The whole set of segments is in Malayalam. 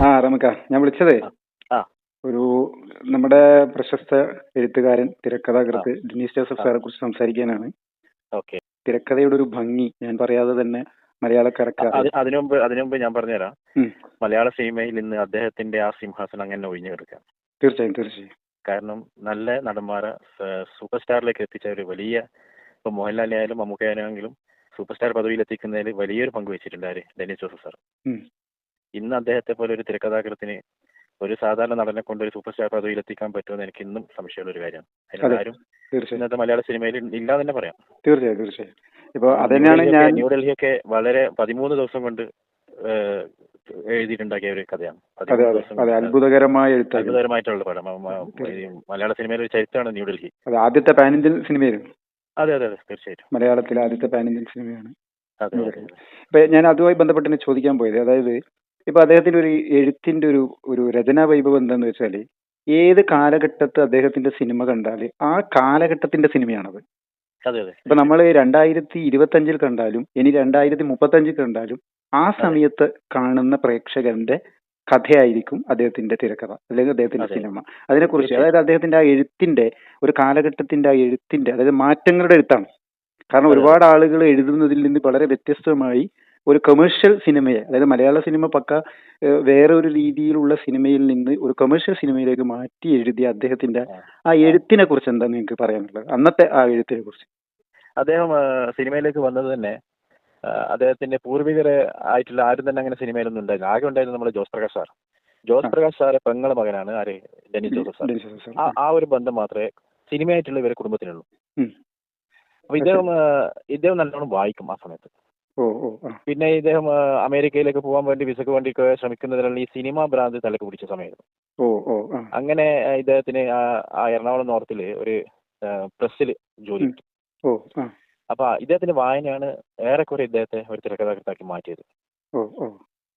ആ റമക്ക ഞാൻ വിളിച്ചതേ. ആ. ഒരു നമ്മുടെ പ്രശസ്ത എഴുത്തുകാരൻ തിരക്കഥാകൃത്ത് ഡിനീസ് ജോസഫ് സാറെ കുറിച്ച് സംസാരിക്കാനാണ്. ഓക്കെ. തിരക്കഥയുടെ ഒരു ഭംഗി ഞാൻ പറയാതെ തന്നെ മലയാളക്കാർക്ക് ഞാൻ പറഞ്ഞുതരാം. മലയാള സിനിമയിൽ ഇന്ന് അദ്ദേഹത്തിന്റെ ആ സിംഹാസനം അങ്ങനെ ഒഴിഞ്ഞു കിടക്കാം തീർച്ചയായും തീർച്ചയായും. കാരണം നല്ല നടന്മാരെ സൂപ്പർ സ്റ്റാറിലേക്ക് എത്തിച്ച ഒരു വലിയ ഇപ്പൊ മോഹൻലാലിനെ ആയാലും മമ്മൂക്കയാണെങ്കിലും സൂപ്പർ സ്റ്റാർ പദവിയിൽ എത്തിക്കുന്നതിൽ വലിയൊരു പങ്ക് വെച്ചിട്ടുണ്ട് ആര്? ഡെന്നിസ് ജോസഫ് സാർ. ഇന്ന് അദ്ദേഹത്തെ പോലെ ഒരു തിരക്കഥാകൃത്തിന് ഒരു സാധാരണ നടനെ കൊണ്ട് ഒരു സൂപ്പർ സ്റ്റാർ പദവിയിൽ എത്തിക്കാൻ പറ്റുമെന്ന് എനിക്ക് ഇന്നും സംശയമുള്ള ഒരു കാര്യമാണ്. അതെ. അതിനാരും ഇന്നത്തെ മലയാള സിനിമയിൽ ഇല്ല തന്നെ പറയാം. തീർച്ചയായും തീർച്ചയായും. ഇപ്പൊ അതന്നെയാണ് ഞാൻ ന്യൂഡൽഹിയൊക്കെ- വളരെ പതിമൂന്ന് ദിവസം കൊണ്ട് എഴുതിയിട്ടുണ്ടാക്കിയ ഒരു കഥയാണ്. അത്ഭുതകരമായ അത്ഭുതകരമായിട്ടുള്ള പടം. മലയാള സിനിമയിലെ ഒരു ചരിത്രമാണ് ന്യൂഡൽഹി അത് ആദ്യത്തെ പാൻ ഇന്ത്യൻ സിനിമയായിരുന്നു അതെ അതെ അതെ തീർച്ചയായിട്ടും. മലയാളത്തിലെ ആദ്യത്തെ പാൻ ഇന്ത്യൻ സിനിമയാണ്. ഇപ്പൊ ഞാൻ അതുമായി ബന്ധപ്പെട്ട് ചോദിക്കാൻ പോയത് അതായത് ഇപ്പൊ അദ്ദേഹത്തിന്റെ ഒരു എഴുത്തിന്റെ ഒരു ഒരു രചനാ വൈഭവം എന്താന്ന് വെച്ചാൽ ഏത് കാലഘട്ടത്ത് അദ്ദേഹത്തിന്റെ സിനിമ കണ്ടാൽ ആ കാലഘട്ടത്തിന്റെ സിനിമയാണത്. അതെ അതെ. ഇപ്പൊ നമ്മൾ രണ്ടായിരത്തി ഇരുപത്തി അഞ്ചിൽ കണ്ടാലും ഇനി രണ്ടായിരത്തി മുപ്പത്തി അഞ്ചിൽ കണ്ടാലും ആ സമയത്ത് കാണുന്ന പ്രേക്ഷകന്റെ കഥയായിരിക്കും അദ്ദേഹത്തിന്റെ തിരക്കഥ അല്ലെങ്കിൽ അദ്ദേഹത്തിന്റെ സിനിമ. അതിനെക്കുറിച്ച്. അതായത് അദ്ദേഹത്തിന്റെ ആ എഴുത്തിന്റെ ഒരു കാലഘട്ടത്തിന്റെ ആ എഴുത്തിന്റെ അതായത് മാറ്റങ്ങളുടെ എഴുത്താണ്. കാരണം ഒരുപാട് ആളുകൾ എഴുതുന്നതിൽ നിന്ന് വളരെ വ്യത്യസ്തമായി ഒരു കമേഴ്ഷ്യൽ സിനിമയെ അതായത് മലയാള സിനിമ പക്ക വേറെ ഒരു രീതിയിലുള്ള സിനിമയിൽ നിന്ന് ഒരു കമേഴ്ഷ്യൽ സിനിമയിലേക്ക് മാറ്റി എഴുതിയ അദ്ദേഹത്തിന്റെ ആ. എഴുത്തിനെ കുറിച്ച് എന്താ നിങ്ങൾക്ക് പറയാനുള്ളത്? അന്നത്തെ ആ എഴുത്തിനെ കുറിച്ച്. അദ്ദേഹം സിനിമയിലേക്ക് വന്നത് തന്നെ അദ്ദേഹത്തിന്റെ പൂർവികരെ ആയിട്ടുള്ള ആരും തന്നെ അങ്ങനെ സിനിമയിലൊന്നും ഉണ്ടായിരുന്നു ആകെ ഉണ്ടായിരുന്നത് നമ്മുടെ ജോസ് പ്രകാശ് സാർ ജോസ്. പ്രകാശ് സാറെ പെങ്ങളെ മകനാണ്. ആര്? Dennis Joseph sir Dennis Joseph sir. ആ ഒരു ബന്ധം മാത്രമേ സിനിമയായിട്ടുള്ള ഇവരെ കുടുംബത്തിനുള്ളൂ. അപ്പൊ ഇദ്ദേഹം ഇദ്ദേഹം നല്ലോണം വായിക്കും ആ സമയത്ത്. പിന്നെ ഇദ്ദേഹം അമേരിക്കയിലേക്ക് പോകാൻ വേണ്ടി വിസക്ക് വേണ്ടി ഒക്കെ ശ്രമിക്കുന്നതിനുള്ള ഈ സിനിമ ഭ്രാന്ത് തലക്ക് പിടിച്ച സമയത്ത് അങ്ങനെ ഇദ്ദേഹത്തിന് ആ എറണാകുളം നോർത്തിൽ ഒരു പ്രസ്സിൽ ജോലി കിട്ടി. അപ്പൊ ഇദ്ദേഹത്തിന്റെ വായനയാണ് ഏറെക്കുറെ ഇദ്ദേഹത്തെ ഒരു തിരക്കഥാകൃത്താക്കി മാറ്റിയത്.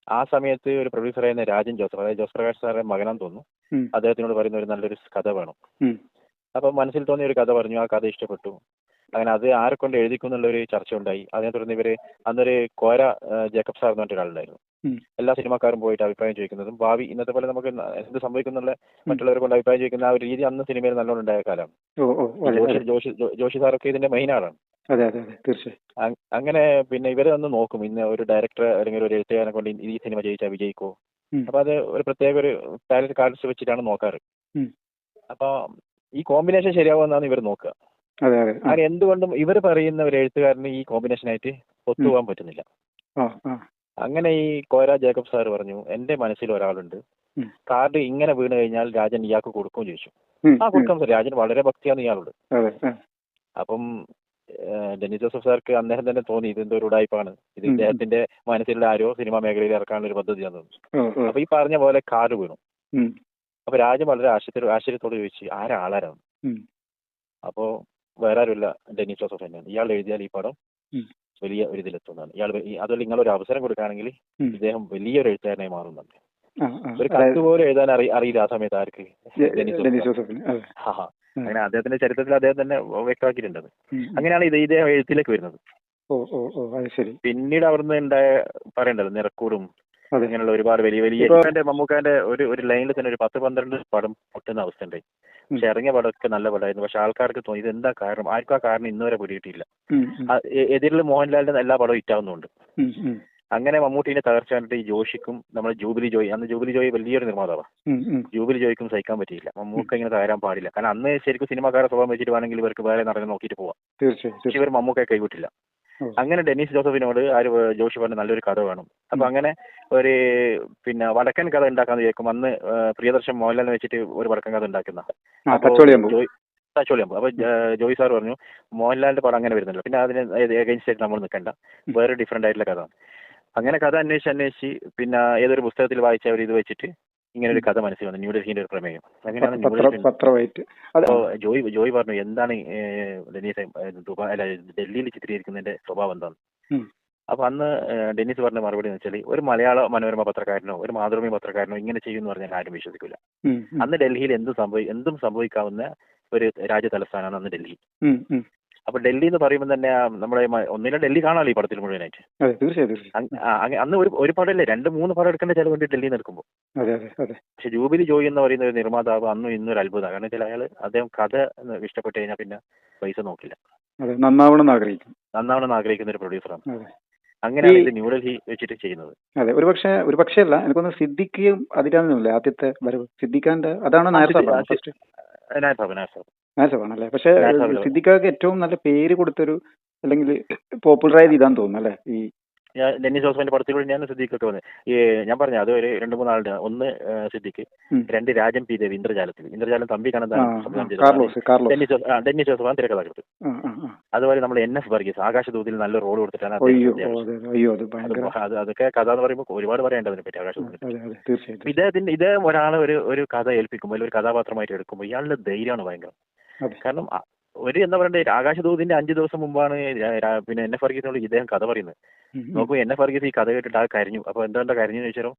ആ സമയത്ത് ഒരു പ്രൊഡ്യൂസർ പ്രൊഡ്യൂസറായിരുന്ന രാജൻ ജോസഫ് അതായത് ജോസ് പ്രകാശ് സാറിന്റെ മകനാന്ന് തോന്നുന്നു അദ്ദേഹത്തിനോട് പറയുന്ന ഒരു നല്ലൊരു കഥ വേണം. അപ്പൊ മനസ്സിൽ തോന്നിയ ഒരു കഥ പറഞ്ഞു ആ കഥ ഇഷ്ടപ്പെട്ടു. അങ്ങനെ അത് ആരെ കൊണ്ട് എഴുതിക്കും എന്നുള്ള ഒരു ചർച്ച ഉണ്ടായി അതിനെ തുടർന്ന് ഇവർ അന്നൊരു കോര ജേക്കബ് സാർ എന്ന് പറഞ്ഞ ഒരാളുണ്ടായിരുന്നു എല്ലാ സിനിമാക്കാരും പോയിട്ട് അഭിപ്രായം ചോദിക്കുന്നതും ഭാവി ഇന്നത്തെ പോലെ നമുക്ക് എന്ത് സംഭവിക്കുന്നുള്ള മറ്റുള്ളവരെ കൊണ്ട് അഭിപ്രായം ചോദിക്കുന്ന ആ ഒരു രീതി അന്ന് സിനിമയിൽ നല്ലോണം ഉണ്ടായ കാലമാണ് ജോഷി ജോഷി സാറൊക്കെ ഇതിന്റെ മെയിൻ ആളാണ്. അതെ അതെ അതെ തീർച്ചയായും. അങ്ങനെ പിന്നെ ഇവരെ ഒന്ന് നോക്കും. ഇന്ന് ഒരു ഡയറക്ടർ അല്ലെങ്കിൽ ഒരു എഴുത്തുകാരനെ കൊണ്ട് ഈ സിനിമ ജയിച്ചാൽ വിജയിക്കോ. അപ്പൊ അത് ഒരു പ്രത്യേക ഒരു ടാലന്റ് കാർഡ്സ് വെച്ചിട്ടാണ് നോക്കാറ്. അപ്പൊ ഈ കോമ്പിനേഷൻ ശരിയാവുമെന്നാണ് ഇവർ നോക്കുക അങ്ങനെ എന്തുകൊണ്ടും ഇവർ പറയുന്ന ഒരു എഴുത്തുകാരന് ഈ കോമ്പിനേഷനായിട്ട് ഒത്തുപോകാൻ പറ്റുന്നില്ല. അങ്ങനെ ഈ കോര ജേക്കബ് സാർ പറഞ്ഞു എന്റെ മനസ്സിൽ ഒരാളുണ്ട്. കാർഡ് ഇങ്ങനെ വീണ് കഴിഞ്ഞാൽ രാജൻ ഇയാൾക്ക് കൊടുക്കും ചോദിച്ചു. ആ. കൊടുക്കാം സാർ രാജൻ വളരെ ഭക്തിയാണ് ഇയാളോട്. അപ്പം ഡെന്നി ജോസഫ് സാർക്ക് അന്നേരം തന്നെ തോന്നി ഇത് എന്തോ ഒരു ഉടായ്പാണ്. ഇത്. ഇദ്ദേഹത്തിന്റെ മനസ്സിലുള്ള ആരോ സിനിമാ മേഖലയിൽ ഇറക്കാനുള്ള ഒരു പദ്ധതിയാണ് അപ്പൊ ഈ പറഞ്ഞ പോലെ കാർഡ് വീണു. അപ്പൊ രാജൻ വളരെ ആശ്ചര്യ ആശ്ചര്യത്തോട് ചോദിച്ചു ആരാളാരാണ്. അപ്പോ വേറെ ആരുമില്ല ഡെന്നി ജോസഫ് തന്നെയാണ്. ഇയാൾ എഴുതിയാൽ ഈ പടം വലിയ ഒരു ഇതിലെത്തുന്നതാണ്. ഇയാൾ അതുപോലെ നിങ്ങൾ ഒരു അവസരം കൊടുക്കുകയാണെങ്കിൽ. ഇദ്ദേഹം വലിയൊരു എഴുത്തുകാരനായി മാറുന്നുണ്ട്. ഒരു കത്ത് പോലും എഴുതാൻ അറി അറിയില്ല ആ സമയത്ത് ആർക്ക്? ഡെനിസ് ജോസഫിന്. അങ്ങനെ അദ്ദേഹത്തിന്റെ ചരിത്രത്തിൽ അദ്ദേഹം തന്നെ വ്യക്തമാക്കിയിട്ടുണ്ട് അത്. ഉം, ഉം. അങ്ങനെയാണ് ഇത് ഇദ്ദേഹം എഴുത്തിലേക്ക് വരുന്നത്. ഓ ഓ ഓ. അത് ശരി. പിന്നീട് അവിടുന്ന് ഉണ്ടായ പറയണ്ടത് നിറക്കൂറും അതെ അങ്ങനെയുള്ള ഒരുപാട് വലിയ വലിയ മമ്മൂക്കാന്റെ ഒരു ഒരു ലൈനിൽ തന്നെ ഒരു പത്ത് പന്ത്രണ്ട് പടം പൊട്ടുന്ന അവസ്ഥ ഉണ്ടായി പക്ഷെ ഇറങ്ങിയ പടമൊക്കെ നല്ല പടമായിരുന്നു. പക്ഷെ ആൾക്കാർക്ക് തോന്നി ഇത് എന്താ കാരണം? ആർക്കും ആ കാരണം ഇന്നുവരെ ഉം, എതിരിൽ മോഹൻലാലിന്റെ എല്ലാ പടവും ഉം, അങ്ങനെ മമ്മൂട്ടിന്റെ തകർച്ച കണ്ടിട്ട് ഈ ജോഷിക്കും നമ്മുടെ ജൂബിലി ജോയി അന്ന് ജൂബിലി ജോയി വലിയൊരു നിർമ്മാതാവാണ്. ജൂബിലി ജോയിക്കും സഹിക്കാൻ പറ്റിയില്ല. മമ്മൂക്ക ഇങ്ങനെ തകരാൻ പാടില്ല. കാരണം അന്ന് ശരിക്കും സിനിമാക്കാരെ സ്വഭാവം വെച്ചിട്ട് വേണമെങ്കിൽ ഇവർക്ക് വേറെ നടന്ന് നോക്കിയിട്ട് പോവാം. പക്ഷെ ഇവർ മമ്മൂക്കയെ കൈവിട്ടില്ല. അങ്ങനെ ഡെന്നീസ് ജോസഫിനോട് ആര് ജോഷി പറഞ്ഞ നല്ലൊരു കഥ വേണം. അപ്പൊ അങ്ങനെ ഒരു പിന്നെ വടക്കൻ കഥ ഉണ്ടാക്കാന്ന് വിചാരിക്കും അന്ന് പ്രിയദർശൻ മോഹൻലാലിനെ വെച്ചിട്ട് ഒരു വടക്കൻ കഥ ഉണ്ടാക്കുന്ന. തച്ചോളിയാകുമ്പോൾ അപ്പൊ ജോയി സാർ പറഞ്ഞു മോഹൻലാലിന്റെ പടം അങ്ങനെ വരുന്നില്ല. പിന്നെ അതിന് എഗൈൻസ്റ്റ് ആയിട്ട് നമ്മൾ നിൽക്കണ്ട. വേറെ ഡിഫറെന്റ് ആയിട്ടുള്ള കഥ. അങ്ങനെ കഥ അന്വേഷിച്ച് അന്വേഷിച്ച് പിന്നെ ഏതൊരു പുസ്തകത്തിൽ വായിച്ച ഒരു ഇത് വെച്ചിട്ട് ഇങ്ങനെ ഒരു കഥ മനസ്സിൽ വന്നു. ന്യൂഡൽഹിന്റെ ഒരു പ്രമേയം. അങ്ങനെയാണ് ജോയ് ജോയ് പറഞ്ഞു എന്താണ് ഡെന്നീസ് ദുബായ് അല്ല ഡൽഹിയിൽ ചിത്രീകരിക്കുന്നതിന്റെ സ്വഭാവം എന്താണ്. അപ്പൊ അന്ന് ഡെന്നീസ് പറഞ്ഞ മറുപടി എന്ന് വെച്ചാൽ ഒരു മലയാള മനോരമ പത്രക്കാരനോ ഒരു മാതൃഭൂമി പത്രക്കാരനോ ഇങ്ങനെ ചെയ്യുമെന്ന് പറഞ്ഞാൽ ആരും വിശ്വസിക്കില്ല അന്ന് ഡൽഹിയിൽ എന്തും സംഭവി എന്തും സംഭവിക്കാവുന്ന ഒരു രാജ്യ തലസ്ഥാനമാണ് അന്ന് ഡൽഹി. ഉം, ഉം. അപ്പൊ ഡൽഹി എന്ന് പറയുമ്പോൾ തന്നെ നമ്മുടെ ഒന്നിനെ ഡൽഹി കാണാമല്ലോ ഈ പടത്തിൽ മുഴുവനായിട്ട്. തീർച്ചയായും അന്ന് ഒരു ഒരു പടമല്ലേ രണ്ട് മൂന്ന് പടം എടുക്കേണ്ട ചിലവുണ്ട് വേണ്ടി ഡൽഹി നിൽക്കുമ്പോൾ പക്ഷെ ജൂബിലി ജോയി എന്ന് പറയുന്ന ഒരു നിർമ്മാതാവ് അന്നും ഇന്നും ഒരു അത്ഭുതമാണ് കാരണം വെച്ചാൽ അയാൾ അദ്ദേഹം കഥ ഇഷ്ടപ്പെട്ട് കഴിഞ്ഞാൽ പിന്നെ പൈസ നോക്കില്ല. നന്നാവണം ആഗ്രഹിക്കും. നന്നാവണമെന്ന് ആഗ്രഹിക്കുന്ന ഒരു പ്രൊഡ്യൂസറാണ് അങ്ങനെയാണ് ഇത് ന്യൂഡൽഹി വെച്ചിട്ട് ചെയ്യുന്നത്. അതെ ഒരു പക്ഷേ ഒരു പക്ഷേ അല്ല എനിക്കൊന്ന് സിദ്ദിഖിയും അതിരാണെന്നില്ലേ ആദ്യത്തെ വരവ്? സിദ്ദിഖാന്റെ അതാണ് നായർ സിദ്ദി- സാബാണ് ആ, നായർ സാബ് നായർ സാബ്. നായർ പക്ഷെ സിദ്ദിഖാക്ക് ഏറ്റവും നല്ല പേര് കൊടുത്തൊരു അല്ലെങ്കിൽ പോപ്പുലർ ആയത് ഇതാന്ന് തോന്നുന്നു അല്ലേ? ഈ ഞാൻ ഡെന്നി ജോസഫിന്റെ പടത്തിലൂടെ ഞാൻ സിദ്ദിഖൊക്കെ വന്നത്. ഈ ഞാൻ പറഞ്ഞു അത് ഒരു രണ്ട് മൂന്നാളുടെ ഒന്ന് സിദ്ദിഖ്. രണ്ട് രാജൻ പി ദേവ് ഇന്ദ്രജാലത്തിൽ. ഇന്ദ്രജാലം തമ്പി കാർലോസ് ഡെന്നി ജോസഫ് ഡെന്നി ജോസഫാണ് തിരക്കഥാകൃത്ത്. അതുപോലെ നമ്മൾ എൻ എഫ് വർഗീസ് ആകാശദൂതിൽ നല്ല റോൾ കൊടുത്തിട്ടാണ് അതെ അതൊക്കെ കഥ എന്ന് പറയുമ്പോൾ ഒരുപാട് പറയേണ്ടത് അതിനെ പറ്റി ആകാശദൂതിനെ അതെ അതെ ഇദ്ദേഹത്തിന്റെ ഇദ്ദേഹം ഒരാളെ ഒരു ഒരു കഥ ഏൽപ്പിക്കുമ്പോൾ ഒരു കഥാപാത്രമായിട്ട് എടുക്കുമ്പോൾ ഇയാളുടെ ധൈര്യമാണ് ഭയങ്കരം. കാരണം ഒരു എന്താ പറയണ്ടേ ആകാശദൂതിന്റെ അഞ്ചു ദിവസം മുമ്പാണ് പിന്നെ എന്നെ ഫർഗീസിനോട് ഇദ്ദേഹം കഥ പറയുന്നത്. നോക്കൂ എന്നെ ഫർഗീസ് ഈ കഥ കേട്ടിട്ട് ആ കരഞ്ഞു. അപ്പൊ എന്താ കരഞ്ഞു ചോദിച്ചാലോ?